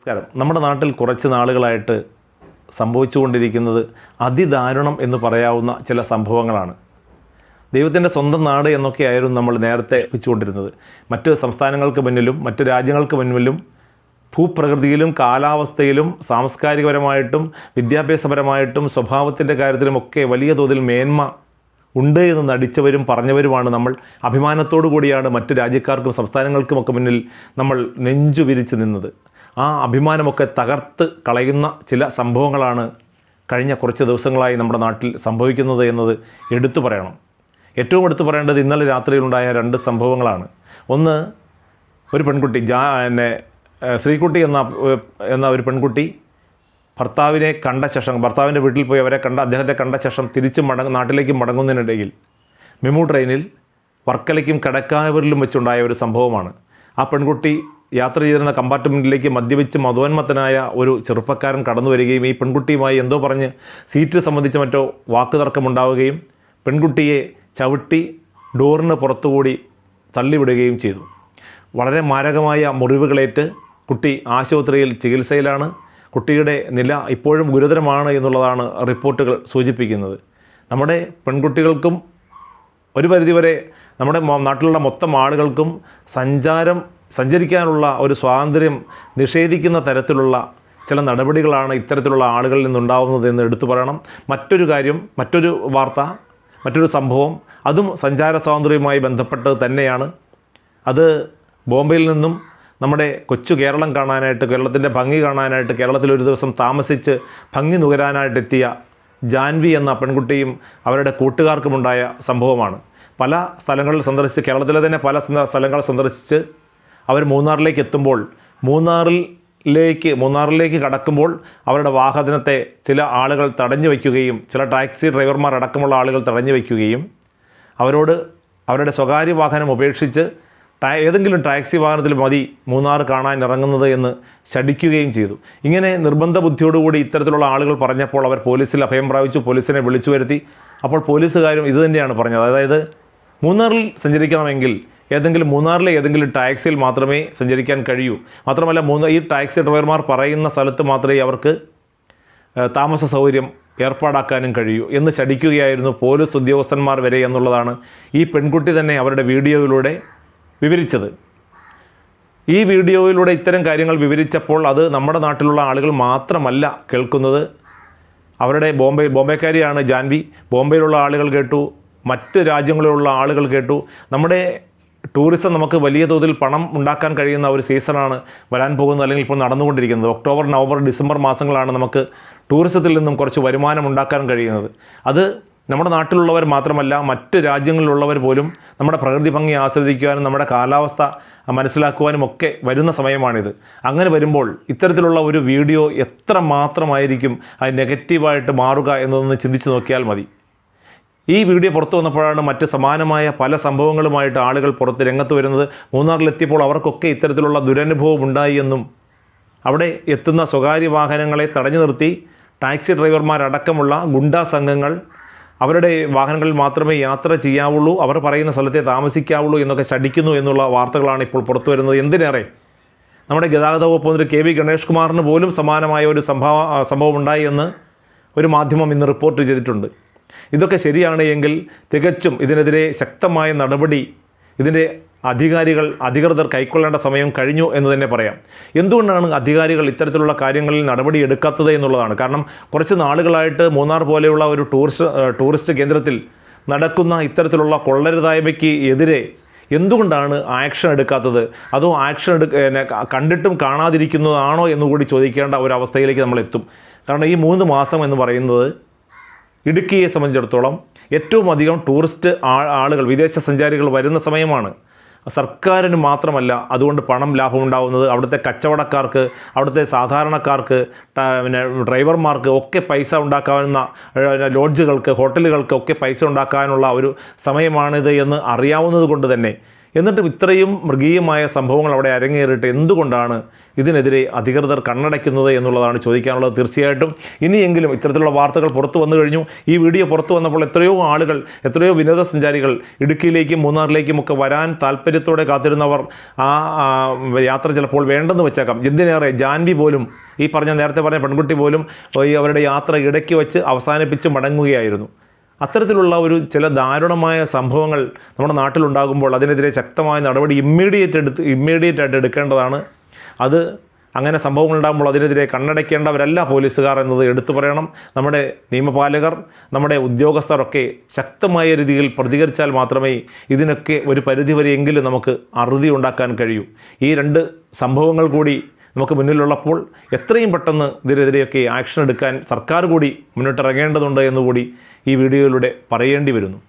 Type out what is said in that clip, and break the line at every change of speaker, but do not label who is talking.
നമസ്കാരം. നമ്മുടെ നാട്ടിൽ കുറച്ച് നാളുകളായിട്ട് സംഭവിച്ചുകൊണ്ടിരിക്കുന്നത് അതിദാരുണം എന്ന് പറയാവുന്ന ചില സംഭവങ്ങളാണ്. ദൈവത്തിന്റെ സ്വന്തം നാട് എന്നൊക്കെയായിരുന്നു നമ്മൾ നേരത്തെ വെച്ചുകൊണ്ടിരുന്നത് മറ്റ് സംസ്ഥാനങ്ങൾക്ക് മുന്നിലും മറ്റ് രാജ്യങ്ങൾക്ക് മുന്നിലും ഭൂപ്രകൃതിയിലും കാലാവസ്ഥയിലും സാംസ്കാരികപരമായിട്ടും വിദ്യാഭ്യാസപരമായിട്ടും സ്വഭാവത്തിന്റെ കാര്യത്തിലുമൊക്കെ വലിയ തോതിൽ മേന്മ ഉണ്ട് എന്ന് നടിച്ചവരും പറഞ്ഞവരുമാണ് നമ്മൾ. അഭിമാനത്തോടു കൂടിയാണ് മറ്റു രാജ്യക്കാർക്കും സംസ്ഥാനങ്ങൾക്കുമൊക്കെ മുന്നിൽ നമ്മൾ നെഞ്ചു വിരിച്ച് നിന്നത്. ആ അഭിമാനമൊക്കെ തകർത്ത് കളയുന്ന ചില സംഭവങ്ങളാണ് കഴിഞ്ഞ കുറച്ച് ദിവസങ്ങളായി നമ്മുടെ നാട്ടിൽ സംഭവിക്കുന്നത് എന്നത് എടുത്തു പറയണം. ഏറ്റവും എടുത്തു പറയേണ്ടത് ഇന്നലെ രാത്രിയിലുണ്ടായ രണ്ട് സംഭവങ്ങളാണ്. ഒന്ന് ഒരു പെൺകുട്ടി ജാ എന്നെ ശ്രീകുട്ടി എന്ന എന്ന ഒരു പെൺകുട്ടി ഭർത്താവിനെ കണ്ട ശേഷം ഭർത്താവിന്റെ വീട്ടിൽ പോയി അവരെ കണ്ട അദ്ദേഹത്തെ കണ്ട ശേഷം തിരിച്ച് മടങ്ങ നാട്ടിലേക്ക് മടങ്ങുന്നതിനിടയിൽ മെമു ട്രെയിനിൽ വർക്കലയ്ക്കും കടക്കാവൂരിലും വെച്ചുണ്ടായ ഒരു സംഭവമാണ്. ആ പെൺകുട്ടി യാത്ര ചെയ്തിരുന്ന കമ്പാർട്ട്മെന്റിലേക്ക് മദ്യപിച്ച് മധുവന്മത്തനായ ഒരു ചെറുപ്പക്കാരൻ കടന്നു വരികയും ഈ പെൺകുട്ടിയുമായി എന്തോ പറഞ്ഞ് സീറ്റ് സംബന്ധിച്ച് മറ്റോ വാക്കുതർക്കമുണ്ടാവുകയും പെൺകുട്ടിയെ ചവിട്ടി ഡോറിന് പുറത്തുകൂടി തള്ളിവിടുകയും ചെയ്തു. വളരെ മാരകമായ മുറിവുകളേറ്റ് കുട്ടി ആശുപത്രിയിൽ ചികിത്സയിലാണ്. കുട്ടിയുടെ നില ഇപ്പോഴും ഗുരുതരമാണ് എന്നുള്ളതാണ് റിപ്പോർട്ടുകൾ സൂചിപ്പിക്കുന്നത്. നമ്മുടെ പെൺകുട്ടികൾക്കും ഒരു പരിധിവരെ നമ്മുടെ നാട്ടിലുള്ള മൊത്തം ആളുകൾക്കും സഞ്ചാരം സഞ്ചരിക്കാനുള്ള ഒരു സ്വാതന്ത്ര്യം നിഷേധിക്കുന്ന തരത്തിലുള്ള ചില നടപടികളാണ് ഇത്തരത്തിലുള്ള ആളുകളിൽ നിന്നുണ്ടാവുന്നത് എന്ന് എടുത്തു പറയണം. മറ്റൊരു കാര്യം മറ്റൊരു വാർത്ത മറ്റൊരു സംഭവം അതും സഞ്ചാര സ്വാതന്ത്ര്യവുമായി ബന്ധപ്പെട്ടത് തന്നെയാണ്. അത് ബോംബെയിൽ നിന്നും നമ്മുടെ കൊച്ചു കേരളം കാണാനായിട്ട് കേരളത്തിന്റെ ഭംഗി കാണാനായിട്ട് കേരളത്തിൽ ഒരു ദിവസം താമസിച്ച് ഭംഗി നുകരാനായിട്ടെത്തിയ ജാൻവി എന്ന പെൺകുട്ടിയും അവരുടെ കൂട്ടുകാർക്കുമുണ്ടായ സംഭവമാണ്. പല സ്ഥലങ്ങളിൽ സന്ദർശിച്ച് കേരളത്തിലെ തന്നെ പല സ്ഥലങ്ങൾ സന്ദർശിച്ച് അവർ മൂന്നാറിലേക്ക് എത്തുമ്പോൾ മൂന്നാറിലേക്ക് മൂന്നാറിലേക്ക് കടക്കുമ്പോൾ അവരുടെ വാഹനത്തെ ചില ആളുകൾ തടഞ്ഞു വയ്ക്കുകയും ചില ടാക്സി ഡ്രൈവർമാർ അടക്കമുള്ള ആളുകൾ തടഞ്ഞു വയ്ക്കുകയും അവരോട് അവരുടെ സ്വകാര്യ വാഹനം ഉപേക്ഷിച്ച് ഏതെങ്കിലും ടാക്സി വാഹനത്തിൽ മതി മൂന്നാർ കാണാൻ ഇറങ്ങുന്നത് എന്ന് ശടിക്കുകയും ചെയ്തു. ഇങ്ങനെ നിർബന്ധ ബുദ്ധിയോടുകൂടി ഇത്തരത്തിലുള്ള ആളുകൾ പറഞ്ഞപ്പോൾ അവർ പോലീസിൽ അഭയം പ്രാപിച്ചു പോലീസിനെ വിളിച്ചു വരുത്തി. അപ്പോൾ പോലീസുകാരും ഇതുതന്നെയാണ് പറഞ്ഞത്. അതായത് മൂന്നാറിൽ സഞ്ചരിക്കണമെങ്കിൽ ഏതെങ്കിലും മൂന്നാറിലെ ഏതെങ്കിലും ടാക്സിയിൽ മാത്രമേ സഞ്ചരിക്കാൻ കഴിയൂ. മാത്രമല്ല മൂന്ന് ഈ ടാക്സി ഡ്രൈവർമാർ പറയുന്ന സ്ഥലത്ത് മാത്രമേ അവർക്ക് താമസ സൗകര്യം ഏർപ്പാടാക്കാനും കഴിയൂ എന്ന് ശടിക്കുകയായിരുന്നു പോലീസ് ഉദ്യോഗസ്ഥന്മാർ വരെ എന്നുള്ളതാണ് ഈ പെൺകുട്ടി തന്നെ അവരുടെ വീഡിയോയിലൂടെ വിവരിച്ചത്. ഈ വീഡിയോയിലൂടെ ഇത്തരം കാര്യങ്ങൾ വിവരിച്ചപ്പോൾ അത് നമ്മുടെ നാട്ടിലുള്ള ആളുകൾ മാത്രമല്ല കേൾക്കുന്നത്. അവരുടെ ബോംബെ ബോംബെക്കാരിയാണ് ജാൻവി. ബോംബെയിലുള്ള ആളുകൾ കേട്ടു. മറ്റ് രാജ്യങ്ങളിലുള്ള ആളുകൾ കേട്ടു. നമ്മുടെ ടൂറിസം നമുക്ക് വലിയ തോതിൽ പണം ഉണ്ടാക്കാൻ കഴിയുന്ന ഒരു സീസണാണ് വരാൻ പോകുന്നത് അല്ലെങ്കിൽ ഇപ്പോൾ നടന്നുകൊണ്ടിരിക്കുന്നത്. ഒക്ടോബർ നവംബർ ഡിസംബർ മാസങ്ങളാണ് നമുക്ക് ടൂറിസത്തിൽ നിന്നും കുറച്ച് വരുമാനം ഉണ്ടാക്കാൻ കഴിയുന്നത്. അത് നമ്മുടെ നാട്ടിലുള്ളവർ മാത്രമല്ല മറ്റ് രാജ്യങ്ങളിലുള്ളവർ പോലും നമ്മുടെ പ്രകൃതി ഭംഗി ആസ്വദിക്കുവാനും നമ്മുടെ കാലാവസ്ഥ മനസ്സിലാക്കുവാനും ഒക്കെ വരുന്ന സമയമാണിത്. അങ്ങനെ വരുമ്പോൾ ഇത്തരത്തിലുള്ള ഒരു വീഡിയോ എത്ര മാത്രമായിരിക്കും അത് നെഗറ്റീവായിട്ട് മാറുക എന്നതൊന്ന് ചിന്തിച്ച് നോക്കിയാൽ മതി. ഈ വീഡിയോ പുറത്തു വന്നപ്പോഴാണ് മറ്റ് സമാനമായ പല സംഭവങ്ങളുമായിട്ട് ആളുകൾ പുറത്ത് രംഗത്ത് വരുന്നത്. മൂന്നാറിലെത്തിയപ്പോൾ അവർക്കൊക്കെ ഇത്തരത്തിലുള്ള ദുരനുഭവം ഉണ്ടായി എന്നും അവിടെ എത്തുന്ന സ്വകാര്യ വാഹനങ്ങളെ തടഞ്ഞു നിർത്തി ടാക്സി ഡ്രൈവർമാരടക്കമുള്ള ഗുണ്ടാ സംഘങ്ങൾ അവരുടെ വാഹനങ്ങളിൽ മാത്രമേ യാത്ര ചെയ്യാവുള്ളൂ അവർ പറയുന്ന സ്ഥലത്തെ താമസിക്കാവുള്ളൂ എന്നൊക്കെ ശടിക്കുന്നു എന്നുള്ള വാർത്തകളാണ് ഇപ്പോൾ പുറത്തു വരുന്നത്. എന്തിനേറെ? നമ്മുടെ ഗതാഗത വകുപ്പ് മന്ത്രി കെ വി ഗണേഷ് കുമാറിന് പോലും സമാനമായ ഒരു സംഭവ സംഭവം ഉണ്ടായി എന്ന് ഒരു മാധ്യമം ഇന്ന് റിപ്പോർട്ട് ചെയ്തിട്ടുണ്ട്. ഇതൊക്കെ ശരിയാണ് എങ്കിൽ തികച്ചും ഇതിനെതിരെ ശക്തമായ നടപടി ഇതിന്റെ അധികാരികൾ അധികൃതർ കൈക്കൊള്ളേണ്ട സമയം കഴിഞ്ഞു എന്ന് തന്നെ പറയാം. എന്തുകൊണ്ടാണ് അധികാരികൾ ഇത്തരത്തിലുള്ള കാര്യങ്ങളിൽ നടപടി എടുക്കാത്തത് എന്നുള്ളതാണ്? കാരണം കുറച്ച് നാളുകളായിട്ട് മൂന്നാർ പോലെയുള്ള ഒരു ടൂറിസ്റ്റ് ടൂറിസ്റ്റ് കേന്ദ്രത്തിൽ നടക്കുന്ന ഇത്തരത്തിലുള്ള കൊള്ളരുതായ്മയ്ക്ക് എതിരെ എന്തുകൊണ്ടാണ് ആക്ഷൻ എടുക്കാത്തത്? അതോ ആക്ഷൻ എടുക്ക കണ്ടിട്ടും കാണാതിരിക്കുന്നതാണോ എന്നുകൂടി ചോദിക്കേണ്ട ഒരു അവസ്ഥയിലേക്ക് നമ്മൾ എത്തും കാരണം ഈ മൂന്ന് മാസം എന്ന് പറയുന്നത് ഇടുക്കിയെ സംബന്ധിച്ചിടത്തോളം ഏറ്റവും അധികം ടൂറിസ്റ്റ് ആളുകൾ വിദേശ സഞ്ചാരികൾ വരുന്ന സമയമാണ്. സർക്കാരിന് മാത്രമല്ല അതുകൊണ്ട് പണം ലാഭമുണ്ടാകുന്നത് അവിടുത്തെ കച്ചവടക്കാർക്ക് അവിടുത്തെ സാധാരണക്കാർക്ക് പിന്നെ ഡ്രൈവർമാർക്ക് ഒക്കെ പൈസ ഉണ്ടാക്കാവുന്ന ലോഡ്ജുകൾക്ക് ഹോട്ടലുകൾക്ക് ഒക്കെ പൈസ ഉണ്ടാക്കാനുള്ള ഒരു സമയമാണിത് എന്ന് അറിയാവുന്നത് കൊണ്ട് തന്നെ. എന്നിട്ടും ഇത്രയും മൃഗീയമായ സംഭവങ്ങൾ അവിടെ അരങ്ങേറിയിട്ട് എന്തുകൊണ്ടാണ് ഇതിനെതിരെ അധികൃതർ കണ്ണടയ്ക്കുന്നത് എന്നുള്ളതാണ് ചോദിക്കാനുള്ളത്. തീർച്ചയായിട്ടും ഇനിയെങ്കിലും ഇത്തരത്തിലുള്ള വാർത്തകൾ പുറത്തു വന്നു കഴിഞ്ഞു. ഈ വീഡിയോ പുറത്തു വന്നപ്പോൾ എത്രയോ ആളുകൾ എത്രയോ വിനോദസഞ്ചാരികൾ ഇടുക്കിയിലേക്കും മൂന്നാറിലേക്കും ഒക്കെ വരാൻ താല്പര്യത്തോടെ കാത്തിരുന്നവർ ആ യാത്ര ചിലപ്പോൾ വേണ്ടെന്ന് വെച്ചേക്കാം. എന്തിനേറെ ജാൻവി പോലും ഈ പറഞ്ഞ നേരത്തെ പറഞ്ഞ പെൺകുട്ടി പോലും ഈ അവരുടെ യാത്ര ഇടയ്ക്ക് വെച്ച് അവസാനിപ്പിച്ച് മടങ്ങുകയായിരുന്നു. അത്തരത്തിലുള്ള ഒരു ചില ദാരുണമായ സംഭവങ്ങൾ നമ്മുടെ നാട്ടിലുണ്ടാകുമ്പോൾ അതിനെതിരെ ശക്തമായ നടപടി ഇമ്മീഡിയറ്റ് എടുത്ത് ഇമ്മീഡിയറ്റ് ആയിട്ട് എടുക്കേണ്ടതാണ് അത് അങ്ങനെ സംഭവങ്ങൾ ഉണ്ടാകുമ്പോൾ അതിനെതിരെ കണ്ണടയ്ക്കേണ്ടവരല്ല പോലീസുകാർ എന്നത് എടുത്തു പറയണം. നമ്മുടെ നിയമപാലകർ നമ്മുടെ ഉദ്യോഗസ്ഥരൊക്കെ ശക്തമായ രീതിയിൽ പ്രതികരിച്ചാൽ മാത്രമേ ഇതിനൊക്കെ ഒരു പരിധിവരെയെങ്കിലും നമുക്ക് അറുതി ഉണ്ടാക്കാൻ കഴിയൂ. ഈ രണ്ട് സംഭവങ്ങൾ കൂടി നമുക്ക് മുന്നിലുള്ളപ്പോൾ എത്രയും പെട്ടെന്ന് ഇതിനെതിരെയൊക്കെ ആക്ഷൻ എടുക്കാൻ സർക്കാർ കൂടി മുന്നിട്ടിറങ്ങേണ്ടതുണ്ട് എന്നുകൂടി ഈ വീഡിയോയിലൂടെ പറയേണ്ടി വരുന്നു.